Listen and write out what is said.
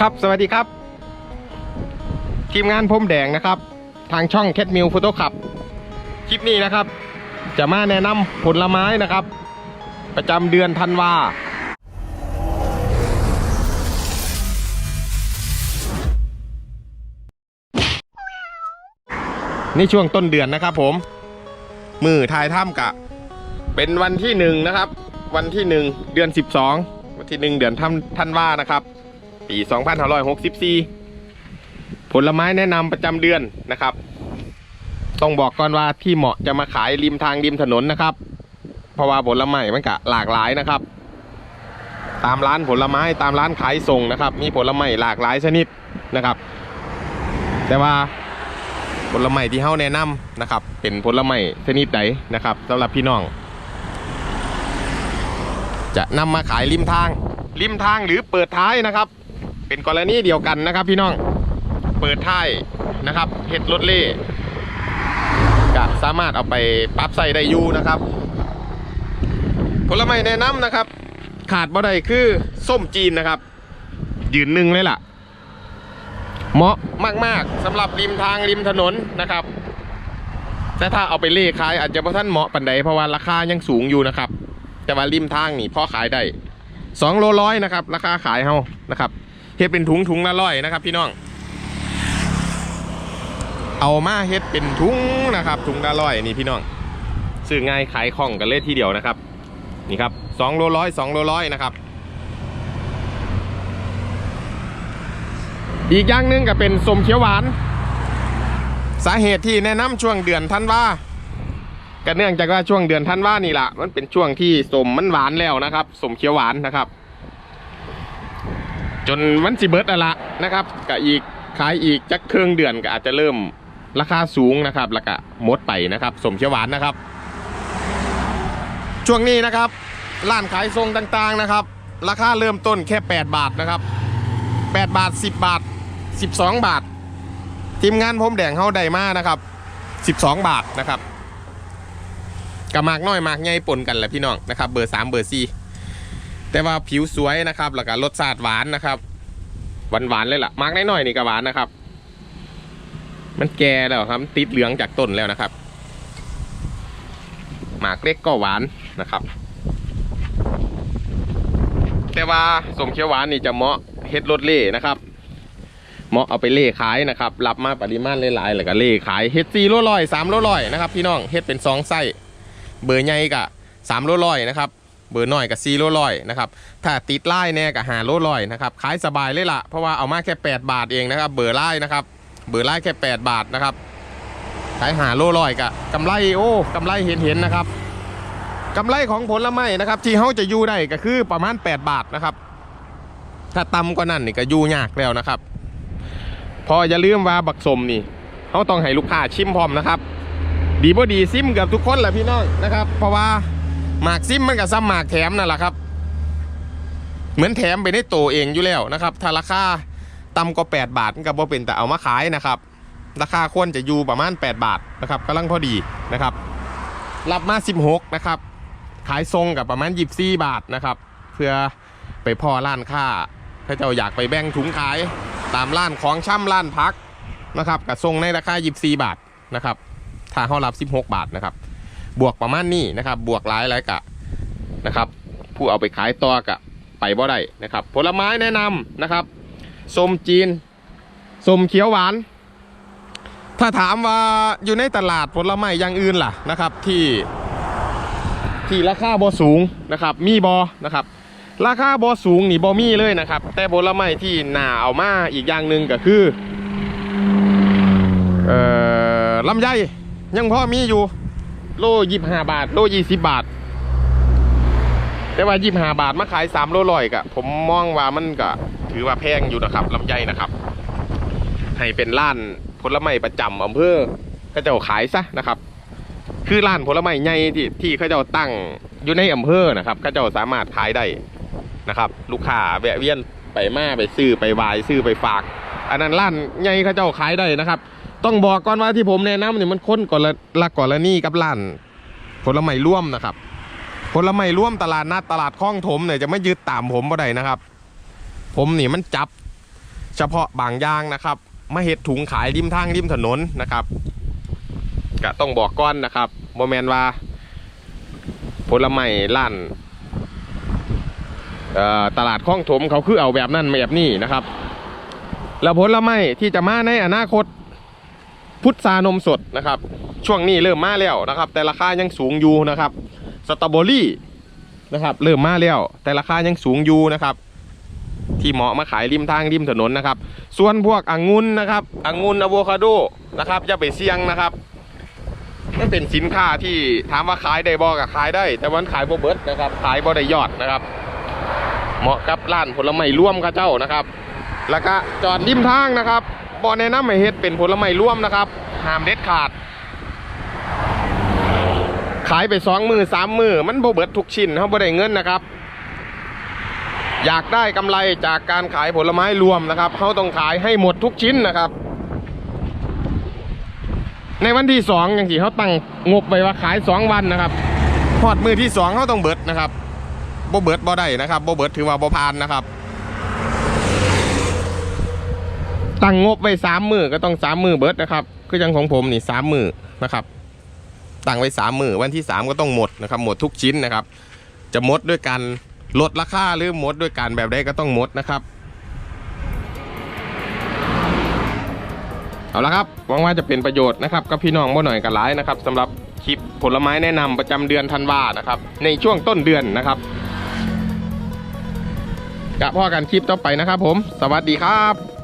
ครับสวัสดีครับ ทีมงานพรมแดงนะครับ ทางช่องแคทมิวโฟโต้ขับ คลิปนี้นะครับ จะมาแนะนำผลไม้นะครับ ประจำเดือนธันวานี่ช่วงต้นเดือนนะครับผม มือทายถ้ำกะ เป็นวันที่หนึ่งนะครับ วันที่หนึ่งเดือนสิบสอง วันที่หนึ่งเดือนธันธันว่านะครับ ปีสองพันห้าร้อยหกสิบสี่ผลไม้แนะนำประจำเดือนนะครับ ต้องบอกก่อนว่าที่เหมาะจะมาขายริมทางริมถนนนะครับ เพราะว่าผลไม้มันกะหลากหลายนะครับ ตามร้านผลไม้ตามร้านขายส่งนะครับ มีผลไม้หลากหลายชนิดนะครับ แต่ว่าผลไม้ที่เฮาแนะนำนะครับ เป็นผลไม้ชนิดใดนะครับสำหรับพี่น้อง จะนำมาขายริมทาง ริมทางหรือเปิดท้ายนะครับ เป็นกรณีเดียวกันนะครับ พี่น้องเปิดท้ายนะครับเฮ็ดรถเล่ก็สามารถเอาไปปรับใส่ได้อยู่นะครับ ผลไม้แนะนำนะครับ ขาดบ่ได้คือส้มจีนนะครับ ยืนหนึ่งเลยล่ะ เหมาะมากๆสำหรับริมทางริมถนนนะครับแต่ถ้าเอาไปเล่ขายอาจจะบ่ท่านเหมาะปันใดเพราะว่าราคายังสูงอยู่นะครับ แต่ว่าริมทางนี่พ่อขายได้สองโลร้อยนะครับ ราคาขายเฮานะครับเฮ็ดเป็นถุงถุงละร้อยนะครับ พี่น้อง เอามาเฮ็ดเป็นถุงนะครับ ถุงละร้อยนี่พี่น้องซื้อง่ายขายคล่องกันเลยทีเดียวนะครับ นี่ครับสองโลร้อยสองโลร้อยนะครับ อีกอย่างหนึ่งก็เป็นสมเขียวหวาน สาเหตุที่แนะนำช่วงเดือนธันวา ก็เนื่องจากว่าช่วงเดือนธันวานี่แหละมันเป็นช่วงที่สมมันหวานแล้วนะครับสมเขียวหวานนะครับ จนวันสิเบิร์ดละนะครับก็อีกขายอีกจักเครื่องเดือนก็อาจจะเริ่มราคาสูงนะครับแล้วก็หมดไปนะครับสมเขียวหวานนะครับ ช่วงนี้นะครับร้านขายทรงต่างๆนะครับ ราคาเริ่มต้นแค่ 8 บาทนะครับ8 บาท 10 บาท 12 บาททีมงานผมแดงเฮาได้มานะครับ 12 บาทนะครับ กับมากน้อยมากใหญ่ปนกันแหละพี่น้องนะครับ เบอร์3เบอร์4แต่ว่าผิวสวยนะครับแล้วก็รสชาติหวานนะครับหวานหวานเลยล่ะมากน้อยๆนี่ก็หวานนะครับ มันแก่แล้วครับติดเหลืองจากต้นแล้วนะครับหมากเล็กก็หวานนะครับ แต่ว่าสมเขียวหวานนี่จะเหมาะเฮ็ดรสเล่นะครับ เหมาะเอาไปเล่ขายนะครับรับมาปริมาณหลายๆแล้วก็เล่ขายเฮ็ดสี่โลร้อยสามโลร้อยนะครับพี่น้องเฮ็ดเป็นสองไส้ เบอร์ใหญ่กะสามโลร้อยนะครับเบอร์น้อยกับสี่โลร้อยนะครับถ้าติดไล่แน่กับหาโลร้อยนะครับขายสบายเลยล่ะเพราะว่าเอามาแค่ 8 บาทเองนะครับ เบอร์ไล่นะครับเบอร์ไล่แค่ 8 บาทนะครับขายหาโลร้อยกะกำไรโอ้กำไรเห็นเห็นๆนะครับกำไรของผลไม้นะครับ ที่เขาจะอยู่ได้ก็คือประมาณ 8 บาทนะครับ ถ้าต่ำกว่านั้นนี่ก็อยู่ยากแล้วนะครับ พออย่าลืมว่าบักสมนี่เขาต้องให้ลูกค้าชิมพร้อมนะครับ ดีบ่ดีซิมกับทุกคนแหละพี่น้องนะครับ เพราะว่าหมากซิมมันกับซ้ำหมากแถมนั่นแหละครับ เหมือนแถมไปในตัวเองอยู่แล้วนะครับถ้าราคาต่ำกว่า8บาทมันก็บ่เป็นแต่เอามาขายนะครับ ราคาควรจะอยู่ประมาณ 8 บาทนะครับกำลังพอดีนะครับ รับมา 16นะครับ ขายทรงกับประมาณ 24 บาทนะครับ เพื่อไปพ่อร้านค้าถ้าเจ้าอยากไปแบ่งถุงขาย ตามร้านของช่ำร้านพักนะครับกับทรงในราคา 24 บาทนะครับ ถ้าเขารับ 16 บาทนะครับ บวกประมาณนี้นะครับ บวกหลายหลายกะนะครับ ผู้เอาไปขายต่อกะไปบ่ได้นะครับ ผลไม้แนะนำนะครับส้มจีนส้มเขียวหวาน ถ้าถามว่าอยู่ในตลาดผลไม้อย่างอื่นล่ะนะครับที่ที่ราคาบ่สูงนะครับ มีบอนะครับ ราคาบ่สูงนี่บ่มีเลยนะครับ แต่ผลไม้ที่หนาเอามาอีกอย่างหนึ่งก็คือเอ่อลำไย ยังพอมีอยู่ โลยี่ห้าบาท โลยี่สิบบาท แต่ว่ายี่ห้าบาทมาขายสามโลร้อยกะผมมองว่ามันก็ถือว่าแพงอยู่นะครับลำไยนะครับ ให้เป็นร้านผลไม้ประจำอำเภอเขาจ้าขายซะนะครับ คือร้านผลไม้ใหญ่ที่ที่เขาจ้าตั้งอยู่ในอำเภอนะครับเขาจ้าสามารถขายได้นะครับ ลูกค้าแวะเวียนไปมาไปซื้อไปวายซื้อไปฝาก อันนั้นร้านใหญ่เขาจ้าขายได้นะครับ ต้องบอกก่อนว่าที่ผมแนะนำเนี่ยมันค้นก่อนละละก่อนละนี่กับร้านผลไม้ร่วมนะครับผลไม้ร่วมตลาดนัดตลาดคลองถมเนี่ยจะไม่ยึดตามผมบ่ได้นะครับ ผมนี่มันจับ เฉพาะบางอย่างนะครับมาเห็ดถุงขายริมทางริมถนนนะครับก็ต้องบอกก้อนนะครับโมแมนว่าผลไม้ล้านตลาดคลองถมเขาคือเอาแบบนั้นแบบนี้นะครับ แล้วผลไม้ที่จะมาในอนาคต พุทรานมสดนะครับ ช่วงนี้เริ่มมาแล้วนะครับ แต่ราคายังสูงอยู่นะครับสตรอเบอรี่นะครับ เริ่มมาแล้วแต่ราคายังสูงอยู่นะครับ ที่เหมาะมาขายริมทางริมถนนนะครับ ส่วนพวกองุ่นนะครับองุ่นอะโวคาโดนะครับอย่าไปเสี่ยงนะครับมันเป็นสินค้าที่ถามว่าขายได้บ่ก็ขายได้ แต่วันขายบ่เบิดนะครับ ขายบ่ได้ยอดนะครับ เหมาะกับร้านผลไม้ร่วมกับเจ้านะครับ แล้วก็จอดริมทางนะครับ บ่แนะนำให้เฮ็ดเป็นผลไม้ร่วมนะครับห้ามเด็ดขาด ขายไปสองมือสามมือมันบ่เบิดทุกชิ้นเขาบ่ได้เงินนะครับ อยากได้กำไรจากการขายผลไม้รวมนะครับเขาต้องขายให้หมดทุกชิ้นนะครับ ในวันที่สองอย่างที่เขาตั้งงบไปว่าขายสองวันนะครับพอดมือที่สองเขาต้องเบิดนะครับบ่เบิดบ่ได้นะครับบ่เบิดถือว่าบ่ผ่านนะครับ ตั้งงบไว้สามมือก็ต้องสามมือเบิดนะครับคืออยังของผมนี่สามมือนะครับ ตั้งไว้สามมือวันที่สามก็ต้องหมดนะครับหมดทุกชิ้นนะครับ จะหมดด้วยการลดราคาหรือหมดด้วยการแบบใดก็ต้องหมดนะครับเอาละครับหวังว่าจะเป็นประโยชน์นะครับกับพี่น้องบ่หน่อยกันหลายนะครับสำหรับคลิปผลไม้แนะนำประจำเดือนธันวานะครับ ในช่วงต้นเดือนนะครับกะพ่อกันคลิปต่อไปนะครับผม สวัสดีครับ